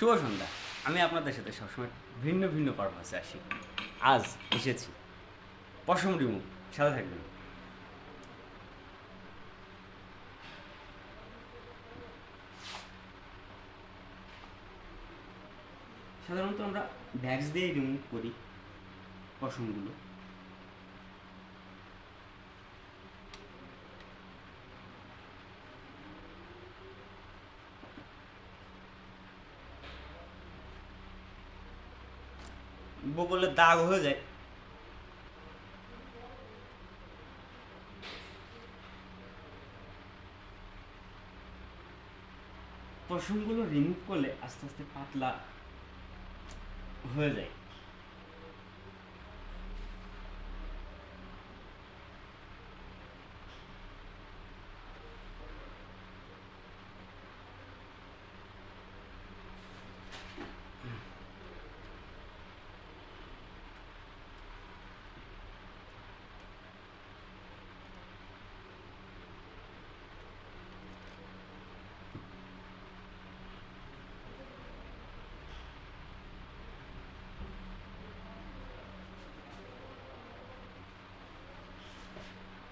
শুভ সন্ধ্যা। আমি আপনাদের সাথে সবসময় ভিন্ন ভিন্ন পারপাসে আসি। আজ এসেছি পশম রিমুভ সাথে থাকবেন। সাধারণত আমরা ভ্যাক্স দিয়ে রিমুভ করি পশমগুলো। বগলে দাগ হয়ে যায়। পশমগুলো রিমুভ করলে আস্তে আস্তে পাতলা হয়ে যায়।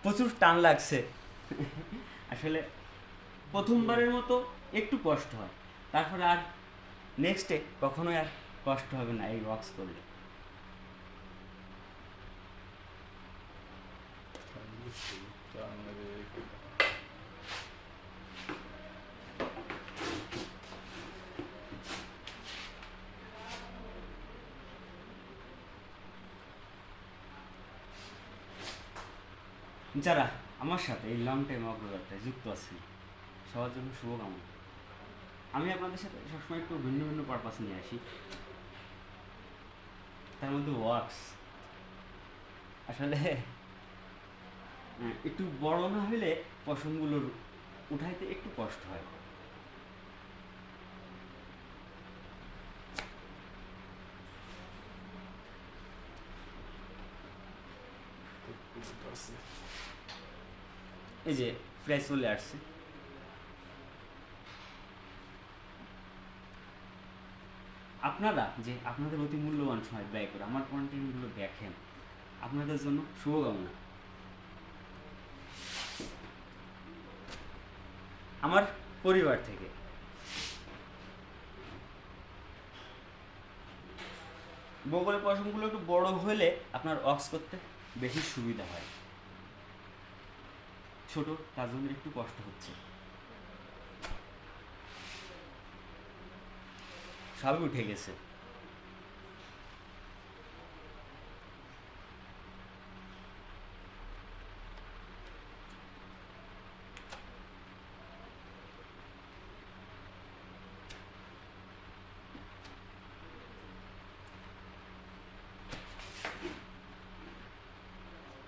প্রচুর টান লাগছে। আসলে প্রথমবারের মতো একটু কষ্ট হয়। তারপরে আর নেক্সটে কখনোই আর কষ্ট হবে না এই বক্স করলে। যারা আমার সাথে এই লং টাইম অগ্রযাত্রায় যুক্ত আছেন, সবার জন্য শুভকামনা। আমি আপনাদের সাথে সবসময় একটু ভিন্ন ভিন্ন পারপাস নিয়ে আসি। তার মধ্যে ওয়ার্কস আসলে একটু বড় না হলে পশমগুলোর উঠাইতে একটু কষ্ট হয়। এই যে প্রাইস চলে আসছে। আপনারা যে আপনাদের অতি মূল্যবান সময় ব্যয় করে আমার কন্টেন্টগুলো দেখেন, আপনাদের জন্য শুভকামনা। আমার পরিবার থেকে। বগলের পশমগুলো একটু বড় হলে আপনার অক্স করতে। বেশি সুবিধা হয়। ছোট তার জন্য একটু কষ্ট হচ্ছে। সবই উঠে গেছে।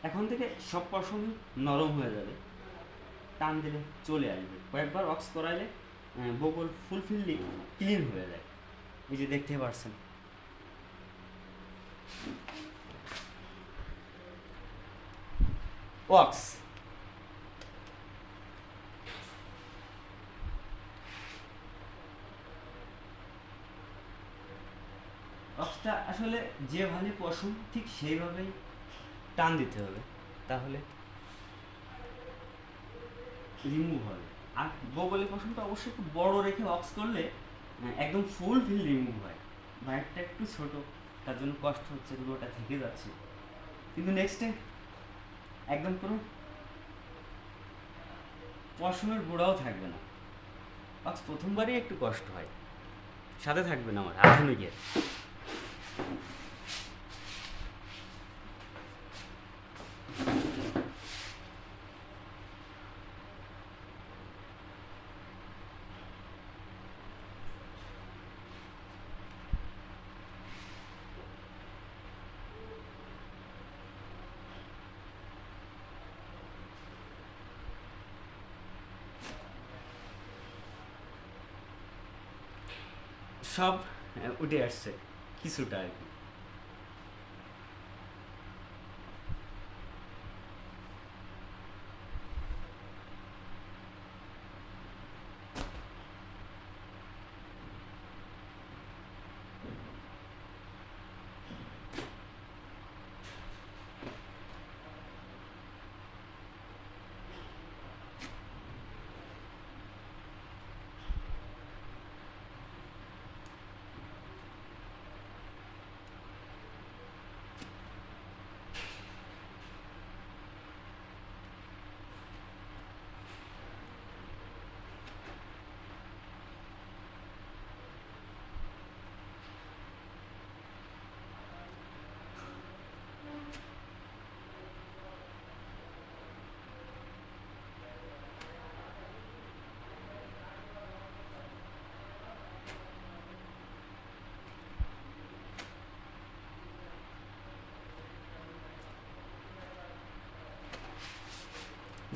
এখন থেকে সব পশমই নরম হয়ে যাবে। টান দিলে চলে আসবে। কয়েকবার অক্স করাইলে বগল ফুলফিললি ক্লিন হয়ে যায়। এই যে দেখতে পারছেন। ওয়াক্স অক্সটা আসলে যে যেভাবে পশম, ঠিক সেইভাবেই টান দিতে হবে, তাহলে রিমুভ হবে। আর বগলের পশমটা অবশ্যই একটু বড় রেখে অক্স করলে একদম ফুল ফিল রিমুভ হয়। বাইকটা একটু ছোট, তার জন্য কষ্ট হচ্ছে পুরোটা থেকে যাচ্ছে। কিন্তু নেক্সটে একদম পুরো পশমের গোড়াও থাকবে না। অক্স প্রথমবারই একটু কষ্ট হয়। সাথে থাকবে না আমার, আধুনিকের। সব উঠে আসছে কিছুটা আর কি।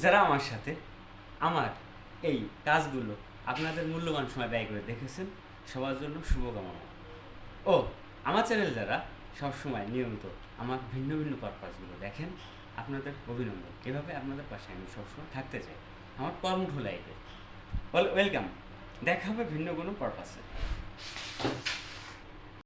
যারা আমার সাথে, আমার এই কাজগুলো আপনাদের মূল্যবান সময় ব্যয় করে দেখেছেন, সবার জন্য শুভকামনা। ও, আমার চ্যানেল যারা সবসময় নিয়মিত আমার ভিন্ন ভিন্ন পারপাসগুলো দেখেন, আপনাদের অভিনন্দন। এভাবে আপনাদের পাশে আমি সবসময় থাকতে চাই, আমার কর্মঠ লাইফে ওয়েলকাম দেখা হবে ভিন্ন কোনো পারপাসে